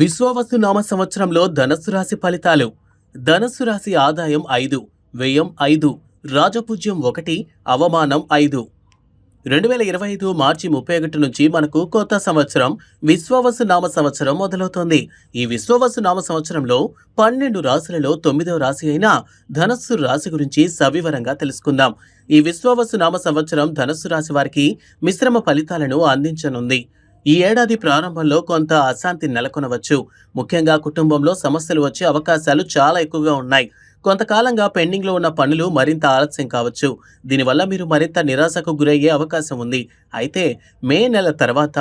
విశ్వవస్తు నామ సంవత్సరంలో ధనస్సు రాశి ఫలితాలు. ధనస్సు రాశి ఆదాయం ఐదు వ్యయం ఐదు రాజపూజ్యం ఒకటి అవమానం ఐదు. రెండు వేల ఇరవై ఐదు మార్చి ముప్పై ఒకటి నుంచి మనకు కొత్త సంవత్సరం విశ్వవసు నామ సంవత్సరం మొదలవుతోంది. ఈ విశ్వవసు నామ సంవత్సరంలో పన్నెండు రాశులలో తొమ్మిదవ రాశి అయిన ధనస్సు రాశి గురించి సవివరంగా తెలుసుకుందాం. ఈ విశ్వవసు నామ సంవత్సరం ధనస్సు రాశి వారికి మిశ్రమ ఫలితాలను అందించనుంది. ఈ ఏడాది ప్రారంభంలో కొంత అశాంతి నెలకొనవచ్చు. ముఖ్యంగా కుటుంబంలో సమస్యలు వచ్చే అవకాశాలు చాలా ఎక్కువగా ఉన్నాయి. కొంతకాలంగా పెండింగ్లో ఉన్న పనులు మరింత ఆలస్యం కావచ్చు. దీనివల్ల మీరు మరింత నిరాశకు గురయ్యే అవకాశం ఉంది. అయితే మే నెల తర్వాత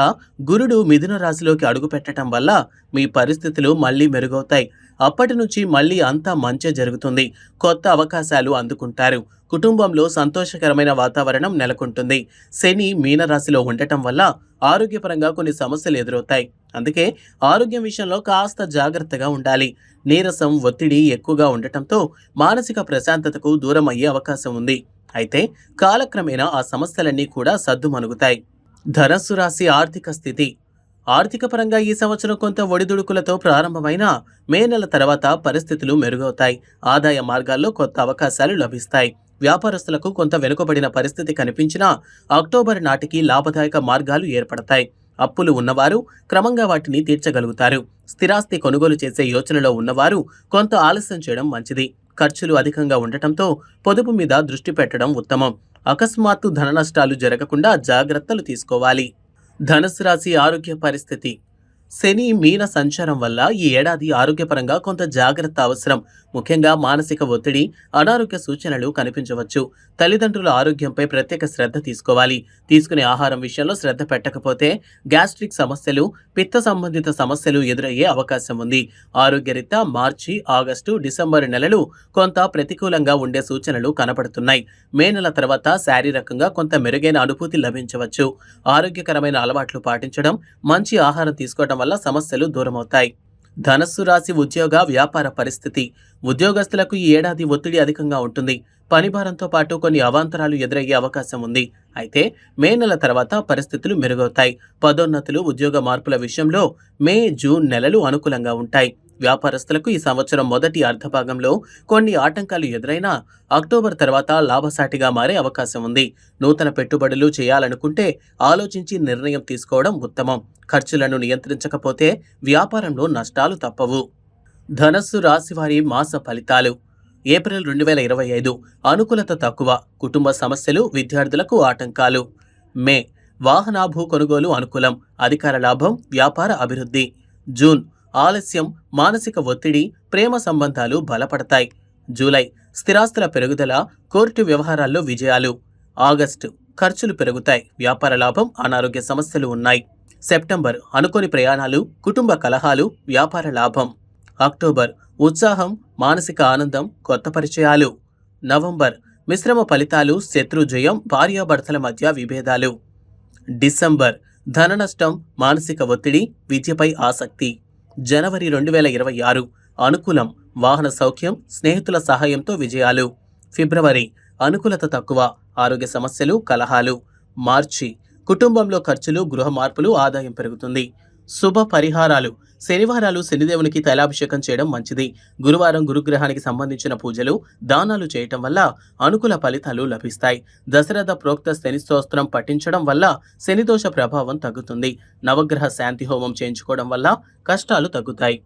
గురుడు మిథున రాశిలోకి అడుగుపెట్టడం వల్ల మీ పరిస్థితులు మళ్ళీ మెరుగవుతాయి. అప్పటి నుంచి మళ్ళీ అంతా మంచి జరుగుతుంది. కొత్త అవకాశాలు అందుకుంటారు. కుటుంబంలో సంతోషకరమైన వాతావరణం నెలకొంటుంది. శని మీనరాశిలో ఉండటం వల్ల ఆరోగ్యపరంగా కొన్ని సమస్యలు ఎదురవుతాయి. అందుకే ఆరోగ్యం విషయంలో కాస్త జాగ్రత్తగా ఉండాలి. నీరసం ఒత్తిడి ఎక్కువగా ఉండటంతో మానసిక ప్రశాంతతకు దూరం అయ్యే అవకాశం ఉంది. అయితే కాలక్రమేణా ఆ సమస్యలన్నీ కూడా సద్దుమణుగుతాయి ధనస్సు రాశి ఆర్థిక స్థితి. ఆర్థిక పరంగా ఈ సంవత్సరం కొంత ఒడిదుడుకులతో ప్రారంభమైన మే నెల తర్వాత పరిస్థితులు మెరుగవుతాయి. ఆదాయ మార్గాల్లో కొత్త అవకాశాలు లభిస్తాయి. వ్యాపారస్తులకు కొంత వెనుకబడిన పరిస్థితి కనిపించినా అక్టోబర్ నాటికి లాభదాయక మార్గాలు ఏర్పడతాయి. అప్పులు ఉన్నవారు క్రమంగా వాటిని తీర్చగలుగుతారు. స్థిరాస్తి కొనుగోలు చేసే యోచనలో ఉన్నవారు కొంత ఆలస్యం చేయడం మంచిది. ఖర్చులు అధికంగా ఉండటంతో పొదుపు మీద దృష్టి పెట్టడం ఉత్తమం. అకస్మాత్తు ధన నష్టాలు జరగకుండా జాగ్రత్తలు తీసుకోవాలి. ధనుసు రాశి ఆరోగ్య పరిస్థితి. శని మీన సంచారం వల్ల ఈ ఏడాది ఆరోగ్యపరంగా కొంత జాగ్రత్త అవసరం. ముఖ్యంగా మానసిక ఒత్తిడి అనారోగ్య సూచనలు కనిపించవచ్చు. తల్లిదండ్రుల ఆరోగ్యంపై ప్రత్యేక శ్రద్ధ తీసుకోవాలి. తీసుకునే ఆహారం విషయంలో శ్రద్ధ పెట్టకపోతే గ్యాస్ట్రిక్ సమస్యలు పిత్త సంబంధిత సమస్యలు ఎదురయ్యే అవకాశం ఉంది. ఆరోగ్యరీత్యా మార్చి ఆగస్టు డిసెంబర్ నెలలు కొంత ప్రతికూలంగా ఉండే సూచనలు కనపడుతున్నాయి. మే నెల తర్వాత శారీరకంగా కొంత మెరుగైన అనుభూతి లభించవచ్చు. ఆరోగ్యకరమైన అలవాట్లు పాటించడం మంచి ఆహారం తీసుకోవడం వల్ల సమస్యలు దూరమవుతాయి. ధనస్సు రాశి ఉద్యోగ వ్యాపార పరిస్థితి. ఉద్యోగస్తులకు ఈ ఏడాది ఒత్తిడి అధికంగా ఉంటుంది. పని భారంతో పాటు కొన్ని అవాంతరాలు ఎదురయ్యే అవకాశం ఉంది. అయితే మే నెల తర్వాత పరిస్థితులు మెరుగవుతాయి. పదోన్నతులు ఉద్యోగ మార్పుల విషయంలో మే జూన్ నెలలు అనుకూలంగా ఉంటాయి. వ్యాపారస్తులకు ఈ సంవత్సరం మొదటి అర్ధభాగంలో కొన్ని ఆటంకాలు ఎదురైనా అక్టోబర్ తర్వాత లాభసాటిగా మారే అవకాశం ఉంది. నూతన పెట్టుబడులు చేయాలనుకుంటే ఆలోచించి నిర్ణయం తీసుకోవడం ఉత్తమం. ఖర్చులను నియంత్రించకపోతే వ్యాపారంలో నష్టాలు తప్పవు. ధనస్సు రాశివారి మాస ఫలితాలు. ఏప్రిల్ రెండు వేల ఇరవై ఐదు అనుకూలత తక్కువ. కుటుంబ సమస్యలు విద్యార్థులకు ఆటంకాలు. మే. వాహనాభూ కొనుగోలు అనుకూలం. అధికార లాభం వ్యాపార అభివృద్ధి. జూన్. ఆలస్యం మానసిక ఒత్తిడి ప్రేమ సంబంధాలు బలపడతాయి. జూలై స్థిరాస్తుల పెరుగుదల కోర్టు వ్యవహారాల్లో విజయాలు. ఆగస్టు ఖర్చులు పెరుగుతాయి వ్యాపార లాభం అనారోగ్య సమస్యలు ఉన్నాయి. సెప్టెంబర్ అనుకోని ప్రయాణాలు కుటుంబ కలహాలు వ్యాపార లాభం. అక్టోబర్ ఉత్సాహం మానసిక ఆనందం కొత్త పరిచయాలు. నవంబర్ మిశ్రమ ఫలితాలు శత్రు జయం భార్యాభర్తల మధ్య విభేదాలు. డిసెంబర్ ధన నష్టం మానసిక ఒత్తిడి విద్యపై ఆసక్తి. జనవరి రెండు వేల ఇరవై ఆరు అనుకూలం వాహన సౌఖ్యం స్నేహితుల సహాయంతో విజయాలు. ఫిబ్రవరి అనుకూలత తక్కువ ఆరోగ్య సమస్యలు కలహాలు. మార్చి కుటుంబంలో ఖర్చులు గృహ మార్పులు ఆదాయం పెరుగుతుంది. శుభ పరిహారాలు. శనివారాలు శనిదేవునికి తైలాభిషేకం చేయడం మంచిది. గురువారం గురుగ్రహానికి సంబంధించిన పూజలు దానాలు చేయటం వల్ల అనుకూల ఫలితాలు లభిస్తాయి. దశరథ ప్రోక్త శని స్తోత్రం పఠించడం వల్ల శనిదోష ప్రభావం తగ్గుతుంది. నవగ్రహ శాంతి హోమం చేయించుకోవడం వల్ల కష్టాలు తగ్గుతాయి.